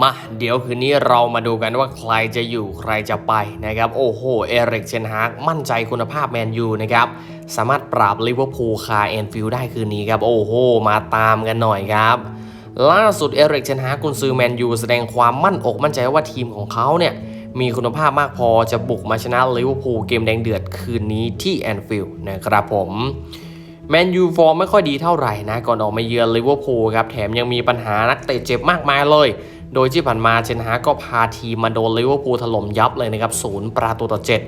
มาเดี๋ยวคืนนี้เรามาดูกันว่าใครจะอยู่ใครจะไปนะครับ โอ้โห เอริกเชนฮากมั่นใจคุณภาพแมนยูนะครับ สามารถปราบลิเวอร์พูลคาแอนฟิลด์ได้คืนนี้ครับ โอ้โห มาตามกันหน่อยครับ ล่าสุดเอริกเชนฮากกุนซือแมนยูแสดงความมั่นอกมั่นใจว่าทีมของเขาเนี่ย มีคุณภาพมากพอจะบุกมาชนะลิเวอร์พูลเกมแดงเดือดคืนนี้ที่แอนฟิลด์นะครับผมแมนยูฟอร์มไม่ค่อยดีเท่าไหร่นะก่อนออกมาเยือนลิเวอร์พูลครับแถมยังมีปัญหานักเตะเจ็บมากมายเลย โดยที่ผ่านมาเชนฮากก็พาทีมมาโดนลิเวอร์พูลถล่มยับเลยนะครับศูนย์ประตูต่อเจ็ด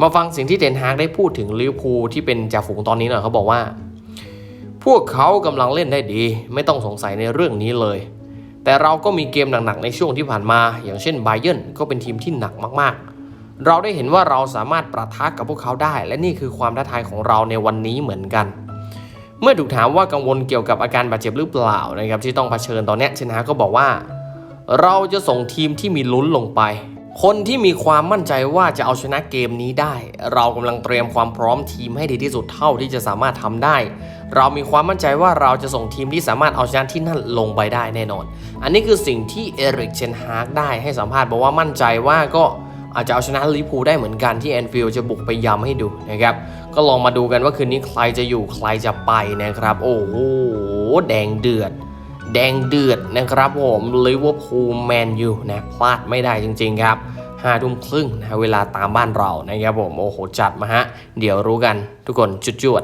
มาฟังสิ่งที่เดนฮากได้พูดถึงลิเวอร์พูลที่เป็นจ่าฝูงตอนนี้หน่อยเขาบอกว่า พวกเขากำลังเล่นได้ดี ไม่ต้องสงสัยในเรื่องนี้เลย แต่เราก็มีเกมหนักๆในช่วงที่ผ่านมา อย่างเช่นไบเยนก็เป็นทีมที่หนักมากๆ เราได้เห็นว่าเราสามารถประทะกับพวกเขาได้ และนี่คือความท้าทายของเราในวันนี้เหมือนกันเมื่อถูกถามว่ากังวลเกี่ยวกับอาการบาดเจ็บหรือเปล่านะครับที่ต้องเผชิญตอนนี้เชนฮาก็บอกว่า เราจะส่งทีมที่มีลุ้นลงไป คนที่มีความมั่นใจว่าจะเอาชนะเกมนี้ได้ เรากำลังเตรียมความพร้อมทีมให้ดีที่สุดเท่าที่จะสามารถทำได้ เรามีความมั่นใจว่าเราจะส่งทีมที่สามารถเอาชนะที่นั่นลงไปได้แน่นอน อันนี้คือสิ่งที่เอริกเชนฮากได้ให้สัมภาษณ์บอกว่ามั่นใจว่าก็อาจจะเอาชนะลิพูได้เหมือนกันที่แอนฟิลจะบุกไปย้ำให้ดูนะครับ ก็ลองมาดูกันว่าคืนนี้ใครจะอยู่ใครจะไปนะครับ โอ้โหแดงเดือด แดงเดือดนะครับผมลิเวอร์พูลแมนยูนะพลาดไม่ได้จริง ๆ ครับห้าทุ่มครึ่งนะเวลาตามบ้านเรานะครับผมโอ้โหจัดมาฮะ เดี๋ยวรู้กันทุกคนจุดจวด